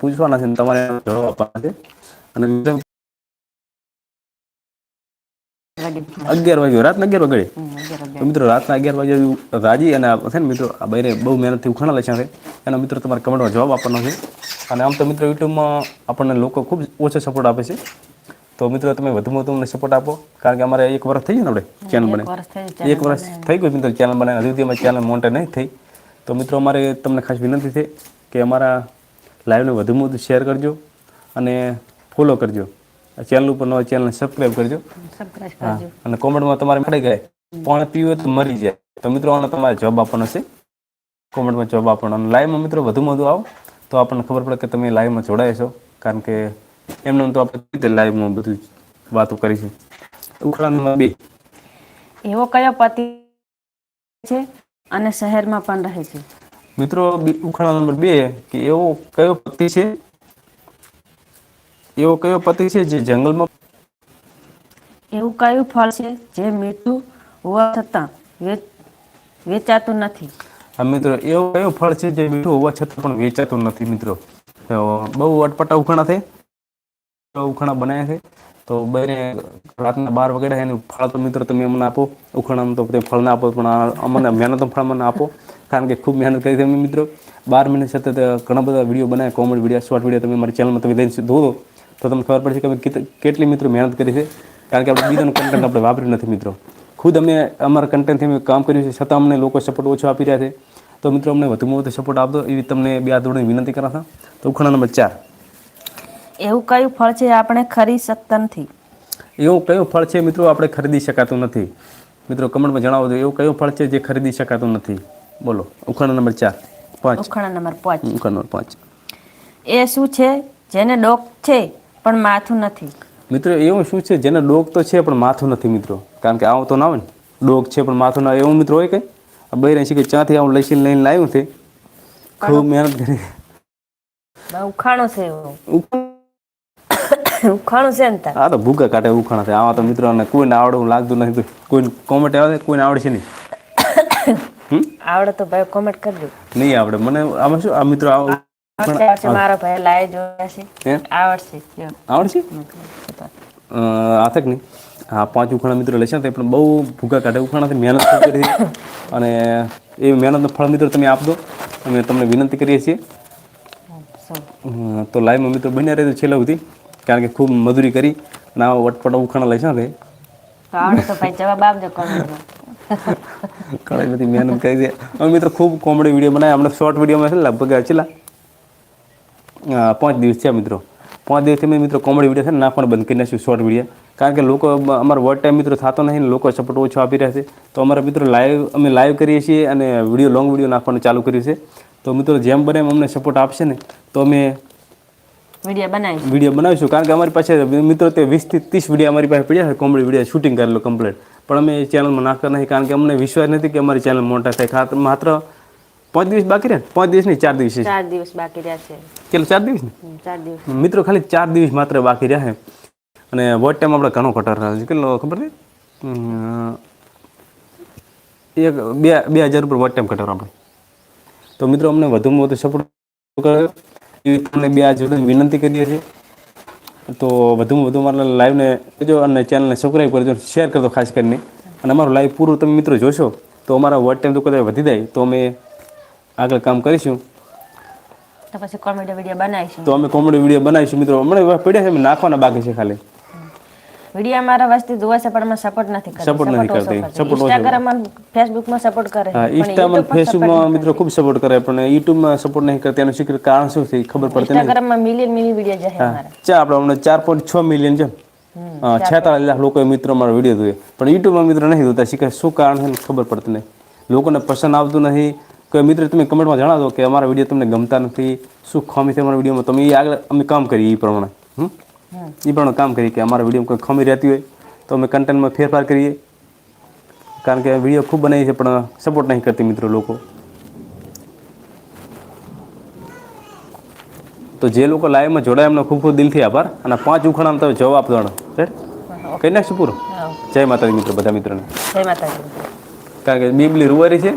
પૂછવાના છે તમારે જવાબ આપવાના છે. અને અગિયાર વાગ્યો. રાતના અગિયાર વાગે તો મિત્રો રાતના અગિયાર વાગે રાજી અને છે ને મિત્રો આ બૈરે બહુ મહેનતથી ઉખાણા લખ્યા છે એનો મિત્રો તમારે કમેન્ટમાં જવાબ આપવાનો છે. અને આમ તો મિત્રો યુટ્યુબમાં આપણને લોકો ખૂબ ઓછો સપોર્ટ આપે છે. તો મિત્રો તમે વધુમાં વધુ અમને સપોર્ટ આપો. કારણ કે અમારે એક વર્ષ થઈ ગયું ને આપણે ચેનલ બને એક વર્ષ થઈ ગયું મિત્રો ચેનલ બને હજુ અમારી ચેનલ મોન્ટે નહીં થઈ. તો મિત્રો અમારે તમને ખાસ વિનંતી છે કે અમારા લાઈવને વધુમાં વધુ શેર કરજો અને ફોલો કરજો. ચેનલ ઉપર નવા ચેનલને સબસ્ક્રાઈબ કરજો. અને કોમેન્ટમાં તમારે મળી ગયા પણ પીવે તો મરી જાય. તો મિત્રો આનો તમારે જવાબ આપવાનો છે. કોમેન્ટમાં જવાબ આપવાનો. અને લાઈવમાં મિત્રો વધુમાં વધુ આવો. તો આપણને ખબર પડે કે તમે લાઈવમાં જોડાય છો. કારણ કે એમને તો આપણે રીતે લાઈવમાં બધું વાતો કરીશું ઉખડા નંબર બે. એવો કયો પતિ છે અને શહેરમાં પણ રહે છે. મિત્રો ઉખાણા નંબર બે કે એવો કયો પતિ છે? એવો કયો પતિ છે જે જંગલમાં એવું કયું ફળ છે જે મીઠું હોવા છતાં વેચાતું નથી? હા મિત્રો એવો કયો ફળ છે જે મીઠું હોવા છતાં પણ વેચાતું નથી મિત્રો? બહુ અટપટા ઉખાણા છે. તો ઉખાણા બનાવ્યા છે. તો બને રાતના બાર વગેરે એનું ફળ તો મિત્રો તમે અમને આપો. ઉખાણામાં તો ના આપો પણ અમને મહેનત ફળ મને આપો. કારણ કે ખૂબ મહેનત કરી તમે મિત્રો. બાર મહિના સતત ઘણા બધા વીડિયો બનાવ્યા કોમેડી વીડિયો શોર્ટ વીડિયો તમે મારી ચેનલમાં તમે જઈને ધોધો તો તમને ખબર પડશે કે અમે કેટલી મિત્રો મહેનત કરી છે. કારણ કે આપણે બીજાનું કન્ટેન્ટ આપણે વાપર્યું નથી મિત્રો. ખુદ અમે અમારા કન્ટેન્ટથી અમે કામ કર્યું છે છતાં અમને લોકો સપોર્ટ ઓછો આપી રહ્યા છે. તો મિત્રો અમને વધુમાં વધુ સપોર્ટ આપતો એવી તમને બે આ જોડીને વિનંતી કરા હતા તો ઉખાણા નંબર ચાર. એવું કયું ફળ છે આપણે ખરી શકતા નથી? એવું કયું ફળ છે મિત્રો આપણે ખરીદી શકાતું નથી. મિત્રો કમેન્ટમાં જણાવો તો એવું કયું ફળ છે જે ખરીદી શકાતું નથી? બોલો ઉખાણા નંબર ચાર પાંચ. ઉખાણા નંબર પાંચ. ઉખાણા નંબર પાંચ. એ શું છે? જેને ડોક છે પણ માથું નથી. મિત્રો એવું શું છે? જેને ડોક તો છે પણ માથું નથી મિત્રો. કારણ કે આવું તો ના હોય ને. ડોક છે પણ માથું ના એવું મિત્રો હોય કઈ? આ છે કે ચાથી આવું લઈને લઈને લાવ્યું છે. ખૂબ મહેનત કરી. ઉખાણો છે ઉખાણું છે ને આ તો ભૂકા કાઢે ઉખાણા છે. આવા તો મિત્રોને કોઈને આવડવું લાગતું નથી. કોઈ કોમેન્ટ આવે કોઈને આવડશે નહીં? આવડે તો ભાઈ કોમેન્ટ કરજો નહીં આવડે. મને આમાં શું? આ મિત્રો આવ. આવડશે મારો ભાઈ લાય જોયા છે. આવડશે આવડશે? આથક નહીં. હા પાંચ ઉખાણા મિત્રો લેશે તે પણ બહુ ભૂગા કાઢે. ઉખાણાથી મહેનત કરી અને એ મહેનતનું ફળ મિત્રો તમે આપજો. અમે તમને વિનંતી કરીએ છીએ. તો લાઈવમાં મિત્રો બન્યા રહેજો છેલ્લા સુધી કારણ કે ખૂબ મજૂરી કરી. અને આ વટપટા ઉખાણા લેશે તે આવડે તો ભાઈ જવાબ આપજો કોમેન્ટમાં ઘણી બધી મહેનત કરી છે. અમે મિત્રો ખૂબ કોમેડી વીડિયો બનાવ્યા. અમને શોર્ટ વિડીયોમાં છે લગભગ છેલ્લા પાંચ દિવસ છે મિત્રો. પાંચ દિવસથી મેં મિત્રો કોમેડી વીડિયો છે ને નાખવાનું બંધ કરી નાખ્યું શોર્ટ વીડિયો. કારણ કે લોકો અમારો વર્ડ ટાઈમ મિત્રો થતો નથી ને, લોકો સપોર્ટ ઓછો આપી રહ્યા છે. તો અમારા મિત્રો લાઈવ અમે લાઈવ કરીએ છીએ અને વીડિયો લોંગ વીડિયો નાખવાનું ચાલુ કર્યું છે. તો મિત્રો જેમ બને એમ અમને સપોર્ટ આપશે ને. તો અમે વીડિયો બનાવીશું વીડિયો બનાવીશું. કારણ કે અમારી પાસે મિત્રો તે વીસથી ત્રીસ વીડિયો અમારી પાસે પડ્યા છે કોમેડી વીડિયો શૂટિંગ કરેલો કમ્પ્લીટ પણ અમે ચેનલમાં નાખતા નથી કારણ કે અમને વિશ્વાસ નથી કે અમારી ચેનલ મોટા થાય. માત્ર પાંચ દિવસ બાકી રહ્યા પાંચ દિવસ નહીં ચાર દિવસ ચાર દિવસ બાકી રહ્યા છે. ચાલો ચાર દિવસ ને? ચાર દિવસ. મિત્રો ખાલી ચાર દિવસ માત્ર બાકી રહ્યા છે. અને વોટ ટાઈમ આપણે ઘણો ઘટાડ રહ્યો છે. કેટલો ખબર છે? એક બે બે હજાર ઉપર વોટ ટાઈમ ઘટાડો આપણે તો મિત્રો અમને વધુમાં વધુ સપોર્ટ કરો. એવી તમને બે આ જોડે વિનંતી કરીએ છીએ. તો વધુમાં વધુ મારા લાઈવને જોજો અને ચેનલને સબસ્ક્રાઈબ કરજો શેર કરજો ખાસ કરીને. અને અમારું લાઈવ પૂરું તમે મિત્રો જોશો તો અમારા વર્ડ ટાઈમ તો કદાચ વધી જાય તો અમે આગળ કામ કરીશું. તો પછી કોમેડી વીડિયો બનાવીશું. તો અમે કોમેડી વીડિયો બનાવીશું મિત્રો. હમણાં પડ્યા છે અમે નાખવાના બાકી છે ખાલી. વીડિયો અમારા વસ્તી જોવે છે પણ અમે સપોર્ટ નથી કરતા Support નથી કરતી. Support ઓછો. ઇન્સ્ટાગ્રામમાં ફેસબુકમાં સપોર્ટ કરે. હા પણ ઇન્સ્ટામાં YouTube પર મિત્રો ખૂબ સપોર્ટ કરે પણ યુટ્યુબમાં સપોર્ટ નહીં કરતા. એનું શીખર કારણ શું છે? ખબર પડતી નથી. ઇન્સ્ટાગ્રામમાં મિલિયન મિલિયન વીડિયો જાય હા. ચા આપણે હમણાં ચાર પોઈન્ટ છ મિલિયન છે. છેતાળીસ લાખ લોકોએ મિત્રો મારો વીડિયો જોઈએ પણ યુટ્યુબમાં મિત્રો નહીં જોતા. શીખે શું કારણ છે ખબર પડતી નહીં. લોકોને પસંદ આવતું નથી. કોઈ મિત્ર તમે કમેન્ટમાં જણાવો કે અમારા વીડિયો તમને ગમતા નથી. શું ખામી છે અમારા વિડીયોમાં તમે એ આગળ અમે કામ કરીએ એ પ્રમાણે. હમ? એ પણ કામ કરીએ કે અમારા વિડીયોમાં કોઈ ખમી રહેતી હોય તો અમે કન્ટેન્ટમાં ફેરફાર કરીએ. કારણ કે વીડિયો ખૂબ બનાવી છે પણ સપોર્ટ નહીં કરતી મિત્રો લોકો. તો જે લોકો લાઈવમાં જોડાય એમનો ખૂબ ખૂબ દિલથી આભાર. અને પાંચ ઉખાણામાં તમે જવાબ આપજો કહી નાખશું પૂરું? જય માતાજી મિત્રો બધા મિત્રોને. જય માતાજી. કારણ કે બીબલી રૂવારી છે.